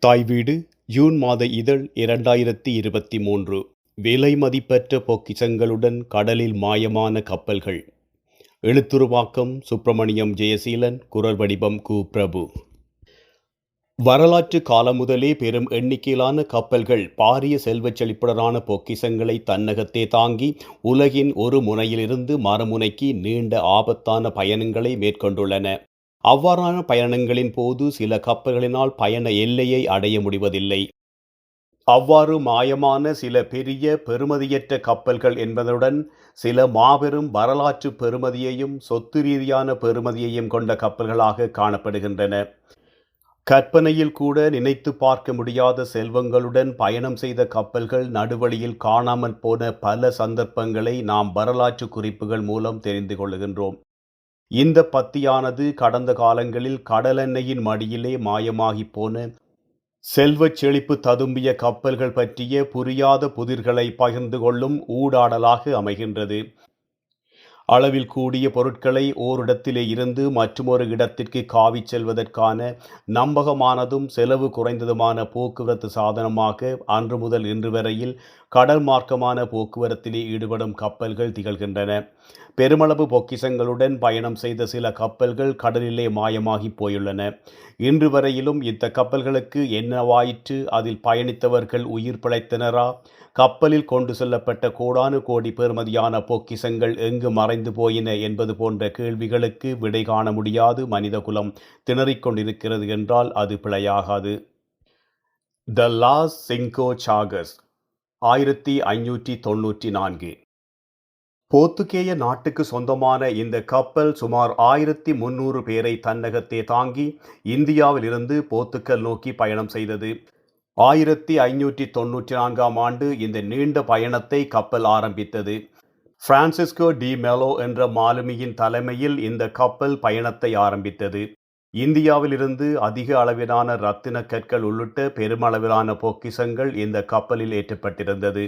தாய் வீடு ஜூன் மாத இதழ் இரண்டாயிரத்தி இருபத்தி மூன்று. விலை மதிப்பற்ற பொக்கிசங்களுடன் கடலில் மாயமான கப்பல்கள். எழுத்துருவாக்கம் சுப்பிரமணியம் ஜெயசீலன் குரல் வடிவம் கு. பிரபு. வரலாற்று காலம் முதலே பெரும் எண்ணிக்கையிலான கப்பல்கள் பாரிய செல்வச் செழிப்புடனான பொக்கிசங்களை தன்னகத்தே தாங்கி உலகின் ஒரு முனையிலிருந்து மறுமுனைக்கு நீண்ட ஆபத்தான பயணங்களை மேற்கொண்டுள்ளன. அவ்வாறான பயணங்களின் போது சில கப்பல்களினால் பயண எல்லையை அடைய முடிவதில்லை. அவ்வாறு மாயமான சில பெரிய பெறுமதியற்ற கப்பல்கள் என்பதுடன் சில மாபெரும் வரலாற்று பெறுமதியையும் சொத்து ரீதியான பெறுமதியையும் கொண்ட கப்பல்களாக காணப்படுகின்றன. கற்பனையில் கூட நினைத்து பார்க்க முடியாத செல்வங்களுடன் பயணம் செய்த கப்பல்கள் நடுவழியில் காணாமல் போன பல சந்தர்ப்பங்களை நாம் வரலாற்று குறிப்புகள் மூலம் தெரிந்து கொள்கின்றோம் இந்த பத்தியானது கடந்த காலங்களில் கடலெண்ணெயின் மடியிலே மாயமாகி போன செல்வச் செழிப்பு ததும்பிய கப்பல்கள் பற்றிய புரியாத புதிர்களை பகிர்ந்து கொள்ளும் ஊடாடலாக அமைகின்றது. அளவில் கூடிய பொருட்களை ஓரிடத்திலே இருந்து மற்றொரு இடத்திற்கு காவிச் செல்வதற்கான நம்பகமானதும் செலவு குறைந்ததுமான போக்குவரத்து சாதனமாக அன்று முதல் இன்று வரையில் கடல் மார்க்கமான போக்குவரத்திலே ஈடுபடும் கப்பல்கள் திகழ்கின்றன. பெருமளவு பொக்கிசங்களுடன் பயணம் செய்த சில கப்பல்கள் கடலிலே மாயமாகி போயுள்ளன. இன்று வரையிலும் இந்த கப்பல்களுக்கு என்னவாயிற்று அதில் பயணித்தவர்கள் உயிர் பிழைத்தனரா? கப்பலில் கொண்டு செல்லப்பட்ட கோடானு கோடி பெறுமதியான பொக்கிசங்கள் எங்கு மறைந்து போயின என்பது போன்ற கேள்விகளுக்கு விடை காண முடியாது. மனிதகுலம் திணறிக் கொண்டிருக்கிறது என்றால் அது பிழையாகாது. த லாஸ் சிங்கோ சாகஸ் ஆயிரத்தி ஐநூற்றி தொன்னூற்றி நான்கு. போர்த்துகேய நாட்டுக்கு சொந்தமான இந்த கப்பல் சுமார் ஆயிரத்தி முன்னூறு பேரை தன்னகத்தே தாங்கி இந்தியாவிலிருந்து போத்துக்கல் நோக்கி பயணம் செய்தது. ஆயிரத்தி ஐநூற்றி தொன்னூற்றி நான்காம் ஆண்டு இந்த நீண்ட பயணத்தை கப்பல் ஆரம்பித்தது. பிரான்சிஸ்கோ டி மெலோ என்ற மாலுமியின் தலைமையில் இந்த கப்பல் பயணத்தை ஆரம்பித்தது. இந்தியாவிலிருந்து அதிக அளவிலான ரத்தின கற்கள் உள்ளிட்ட பெருமளவிலான பொக்கிசங்கள் இந்த கப்பலில் ஏற்றப்பட்டிருந்தது.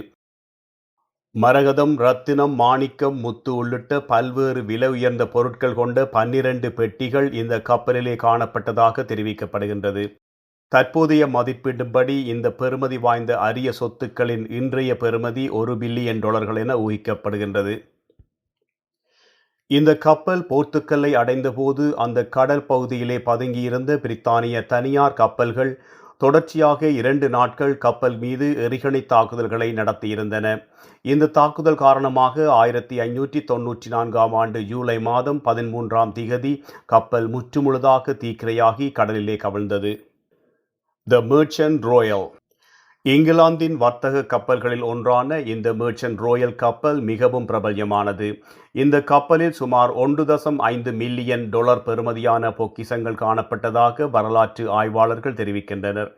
மரகதம் ரத்தினம் மாணிக்கம் முத்து உள்ளிட்ட பல்வேறு விலை உயர்ந்த பொருட்கள் கொண்ட பன்னிரண்டு பெட்டிகள் இந்த கப்பலிலே காணப்பட்டதாக தெரிவிக்கப்படுகின்றது. தற்போதைய மதிப்பீடுபடி இந்த பெறுமதி வாய்ந்த அரிய சொத்துக்களின் இன்றைய பெறுமதி ஒரு பில்லியன் டாலர்கள் என ஊகிக்கப்படுகின்றது. இந்த கப்பல் போர்த்துக்கல்லை அடைந்தபோது அந்த கடல் பகுதியிலே பதுங்கியிருந்த பிரித்தானிய தனியார் கப்பல்கள் தொடர்ச்சியாக இரண்டு நாட்கள் கப்பல் மீது எரிகணை தாக்குதல்களை நடத்தியிருந்தன. இந்த தாக்குதல் காரணமாக ஆயிரத்தி ஐநூற்றி தொன்னூற்றி நான்காம் ஆண்டு ஜூலை மாதம் பதிமூன்றாம் திகதி கப்பல் முற்றுமுழுதாக தீக்கிரையாகி கடலிலே கவிழ்ந்தது. த மேர்ச்சன்ட் ரோயல் இங்கிலாந்தின் வர்த்தக கப்பல்களில் ஒன்றான இந்த மேர்ச்சன்ட் ரோயல் கப்பல் மிகவும் பிரபல்யமானது. இந்த கப்பலில் சுமார் ஒன்று தசம் ஐந்து மில்லியன் டொலர் பெறுமதியான பொக்கிசங்கள் காணப்பட்டதாக வரலாற்று ஆய்வாளர்கள் தெரிவிக்கின்றனர்.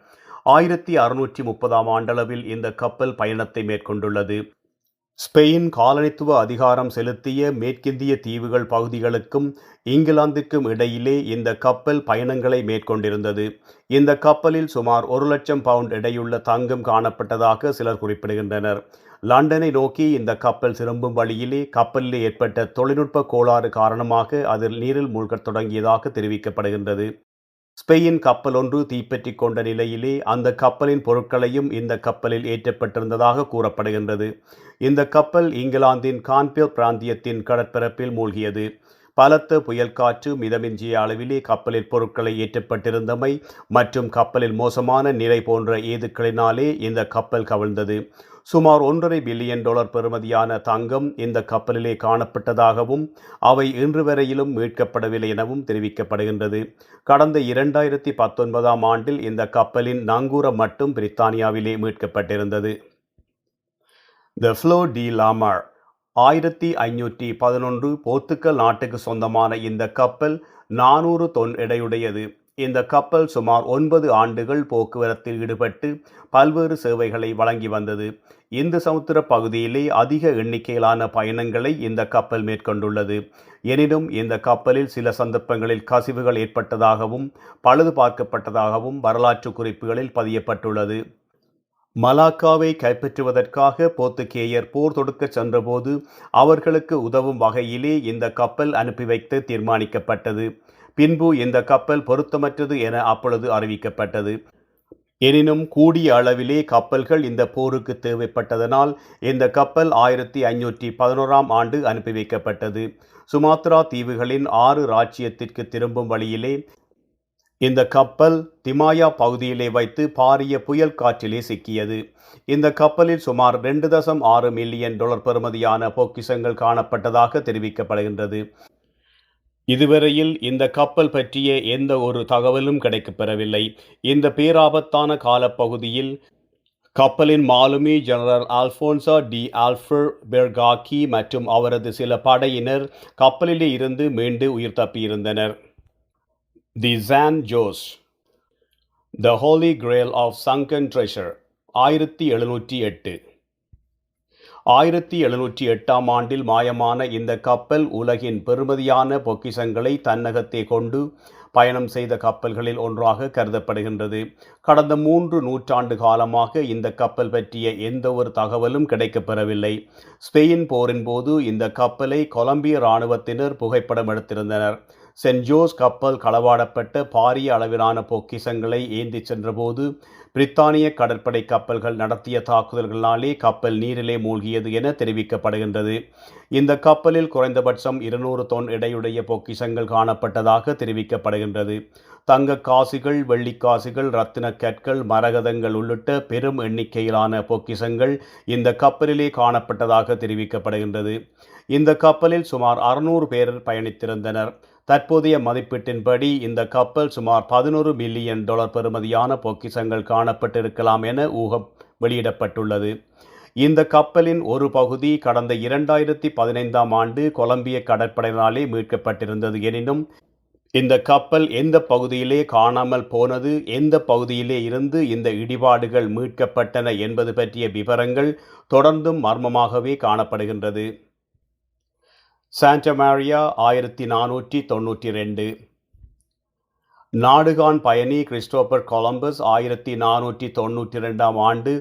ஆயிரத்தி அறுநூற்றி முப்பதாம் ஆண்டளவில் இந்த கப்பல் பயணத்தை மேற்கொண்டுள்ளது. ஸ்பெயின் காலனித்துவ அதிகாரம் செலுத்திய மேற்கிந்திய தீவுகள் பகுதிகளுக்கும் இங்கிலாந்துக்கும் இடையிலே இந்த கப்பல் பயணங்களை மேற்கொண்டிருந்தது. இந்த கப்பலில் சுமார் ஒரு லட்சம் பவுண்ட் எடையுள்ள தங்கம் காணப்பட்டதாக சிலர் குறிப்பிடுகின்றனர். லண்டனை நோக்கி இந்த கப்பல் திரும்பும் வழியிலே கப்பலில் ஏற்பட்ட தொழில்நுட்ப கோளாறு காரணமாக அதில் நீரில் மூழ்கத் தொடங்கியதாக தெரிவிக்கப்படுகின்றது. ஸ்பெயின் கப்பல் ஒன்று தீப்பற்றிக் கொண்ட நிலையிலே அந்த கப்பலின் பொருட்களையும் இந்த கப்பலில் ஏற்றப்பட்டிருந்ததாக கூறப்படுகின்றது. இந்த கப்பல் இங்கிலாந்தின் கான்பில் பிராந்தியத்தின் கடற்பரப்பில் மூழ்கியது. பலத்த புயல் காற்று மிதமிஞ்சிய அளவிலே கப்பலில் பொருட்களை ஏற்றப்பட்டிருந்தமை மற்றும் கப்பலில் மோசமான நிலை போன்ற ஏதுக்களினாலே இந்த கப்பல் கவிழ்ந்தது. சுமார் ஒன்றரை பில்லியன் டாலர் பெறுமதியான தங்கம் இந்த கப்பலிலே காணப்பட்டதாகவும் அவை இன்று வரையிலும் மீட்கப்படவில்லை எனவும் தெரிவிக்கப்படுகின்றது. கடந்த இரண்டாயிரத்தி பத்தொன்பதாம் ஆண்டில் இந்த கப்பலின் நங்கூரம் மட்டும் பிரித்தானியாவிலே மீட்கப்பட்டிருந்தது. த ஃப்ளோ டி லாமார் ஆயிரத்தி ஐநூற்றி பதினொன்று போர்த்துக்கல் நாட்டுக்கு சொந்தமான இந்த கப்பல் நானூறு தொன் எடையுடையது. இந்த கப்பல் சுமார் ஒன்பது ஆண்டுகள் போக்குவரத்தில் ஈடுபட்டு பல்வேறு சேவைகளை வழங்கி வந்தது. இந்து சமுத்திர பகுதியிலே அதிக எண்ணிக்கையிலான பயணங்களை இந்த கப்பல் மேற்கொண்டுள்ளது. எனினும் இந்த கப்பலில் சில சந்தர்ப்பங்களில் கசிவுகள் ஏற்பட்டதாகவும் பழுது பார்க்கப்பட்டதாகவும் வரலாற்று குறிப்புகளில் பதியப்பட்டுள்ளது. மலாக்காவை கைப்பற்றுவதற்காக போர்த்துகேயர் போர் தொடுக்கச் சென்றபோது அவர்களுக்கு உதவும் வகையிலே இந்த கப்பல் அனுப்பி வைத்து தீர்மானிக்கப்பட்டது. பின்பு இந்த கப்பல் பொருத்தமற்றது என அப்பொழுது அறிவிக்கப்பட்டது. எனினும் கூடிய அளவிலே கப்பல்கள் இந்த போருக்கு தேவைப்பட்டதனால் இந்த கப்பல் ஆயிரத்தி ஐநூற்றி பதினோராம் ஆண்டு அனுப்பி வைக்கப்பட்டது. சுமாத்ரா தீவுகளின் ஆறு ராச்சியத்திற்கு திரும்பும் வழியிலே இந்த கப்பல் திமாயா பகுதியிலே வைத்து பாரிய புயல் காற்றிலே சிக்கியது. இந்த கப்பலில் சுமார் ரெண்டு தசம் ஆறு மில்லியன் டாலர் பெறுமதியான பொக்கிசங்கள் காணப்பட்டதாக தெரிவிக்கப்படுகின்றது. இதுவரையில் இந்த கப்பல் பற்றிய எந்த ஒரு தகவலும் கிடைக்கப்பெறவில்லை இந்த பேராபத்தான காலப்பகுதியில் கப்பலின் மாலுமி ஜெனரல் ஆல்போன்சா டி ஆல்ஃபர் பெர்காக்கி மற்றும் அவரது சில படையினர் கப்பலிலே இருந்து மீண்டு உயிர் தப்பியிருந்தனர். The San Jose the holy grail of sunken treasure ஆயிரத்தி எழுநூற்றி எட்டு. ஆயிரத்தி எழுநூற்றி எட்டாம் ஆண்டில் மாயமான இந்த கப்பல் உலகின் பெருமதியான பொக்கிஷங்களை தன்னகத்தே கொண்டு பயணம் செய்த கப்பல்களில் ஒன்றாக கருதப்படுகின்றது. கடந்த மூன்று நூற்றாண்டு காலமாக இந்த கப்பல் பற்றிய எந்த ஒரு தகவலும் கிடைக்கப்பெறவில்லை. ஸ்பெயின் போரின் போது இந்த கப்பலை கொலம்பிய இராணுவத்தினர் புகைப்படம் எடுத்திருந்தனர். சென்ட் ஜோஸ் கப்பல் களவாடப்பட்ட பாரிய அளவிலான பொக்கிசங்களை ஏந்தி சென்றபோது பிரித்தானிய கடற்படை கப்பல்கள் நடத்திய தாக்குதல்களாலே கப்பல் நீரிலே மூழ்கியது என தெரிவிக்கப்படுகின்றது. இந்த கப்பலில் குறைந்தபட்சம் இருநூறு தொன் எடையுடைய பொக்கிசங்கள் காணப்பட்டதாக தெரிவிக்கப்படுகின்றது. தங்க காசுகள் வெள்ளிக்காசுகள் ரத்தின கற்கள் மரகதங்கள் உள்ளிட்ட பெரும் எண்ணிக்கையிலான பொக்கிசங்கள் இந்த கப்பலிலே காணப்பட்டதாக தெரிவிக்கப்படுகின்றது. இந்த கப்பலில் சுமார் அறுநூறு பேர் பயணித்திருந்தனர். தற்போதைய மதிப்பீட்டின்படி இந்த கப்பல் சுமார் பதினோரு மில்லியன் டாலர் பெறுமதியான பொக்கிஷங்கள் காணப்பட்டிருக்கலாம் என ஊகம் வெளியிடப்பட்டுள்ளது. இந்த கப்பலின் ஒரு பகுதி கடந்த இரண்டாயிரத்தி பதினைந்தாம் ஆண்டு கொலம்பிய கடற்படையினாலே மீட்கப்பட்டிருந்தது எனினும் இந்த கப்பல் எந்த பகுதியிலே காணாமல் போனது எந்த பகுதியிலே இருந்து இந்த இடிபாடுகள் மீட்கப்பட்டன என்பது பற்றிய விவரங்கள் தொடர்ந்தும் மர்மமாகவே காணப்படுகின்றது. சாண்டமாரியா ஆயிரத்தி நானூற்றி தொண்ணூற்றி ரெண்டு. நாடுகான் பயணி கிறிஸ்டோபர் கொலம்பஸ் ஆயிரத்தி நானூற்றி தொண்ணூற்றி ரெண்டாம் ஆண்டு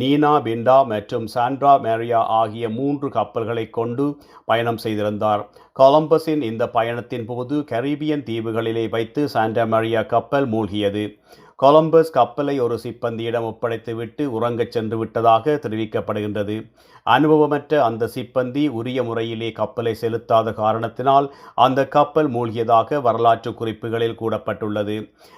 நீனா பிண்டா மற்றும் சாண்ட்ரா மேரியா ஆகிய மூன்று கப்பல்களை கொண்டு பயணம் செய்திருந்தார். கொலம்பஸின் இந்த பயணத்தின் போது கரீபியன் தீவுகளிலே வைத்து சாண்டா மேரியா கப்பல் மூழ்கியது. கொலம்பஸ் கப்பலை ஒரு சிப்பந்தியிடம் ஒப்படைத்துவிட்டு உறங்கச் சென்று விட்டதாக தெரிவிக்கப்படுகின்றது. அனுபவமற்ற அந்த சிப்பந்தி உரிய முறையிலே கப்பலை செலுத்தாத காரணத்தினால் அந்த கப்பல் மூழ்கியதாக வரலாற்று குறிப்புகளில் கூறப்பட்டுள்ளது.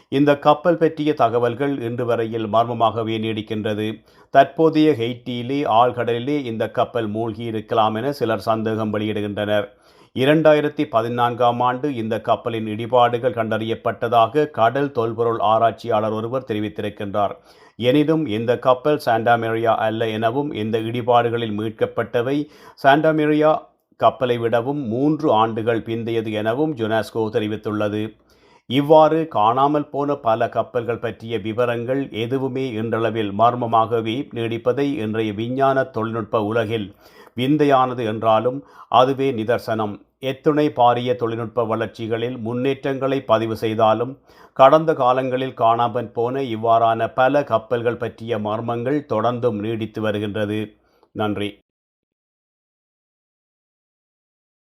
இந்த கப்பல் பற்றிய தகவல்கள் இன்று வரையில் மர்மமாகவே நீடிக்கின்றது. தற்போதைய ஹெய்ட்டியிலே ஆழ்கடலிலே இந்த கப்பல் மூழ்கி இருக்கலாம் என சிலர் சந்தேகம் வெளியிடுகின்றனர். இரண்டாயிரத்தி பதினான்காம் ஆண்டு இந்த கப்பலின் இடிபாடுகள் கண்டறியப்பட்டதாக கடல் தொல்பொருள் ஆராய்ச்சியாளர் ஒருவர் தெரிவித்திருக்கின்றார். எனினும் இந்த கப்பல் சாண்டாமேரியா அல்ல எனவும் இந்த இடிபாடுகளில் மீட்கப்பட்டவை சாண்டாமேரியா கப்பலை விடவும் மூன்று ஆண்டுகள் பிந்தையது எனவும் ஜொனாஸ்கோ தெரிவித்துள்ளது. இவ்வாறு காணாமல் போன பல கப்பல்கள் பற்றிய விவரங்கள் எதுவுமே இன்றளவில் மர்மமாகவே நீடிப்பதை இன்றைய விஞ்ஞான தொழில்நுட்ப உலகில் விந்தையானது என்றாலும் அதுவே நிதர்சனம். எத்துணை பாரிய தொழில்நுட்ப வளர்ச்சிகளில் முன்னேற்றங்களை பதிவு செய்தாலும் கடந்த காலங்களில் காணாமல் போன இவ்வாறான பல கப்பல்கள் பற்றிய மர்மங்கள் தொடர்ந்தும் நீடித்து வருகின்றது. நன்றி.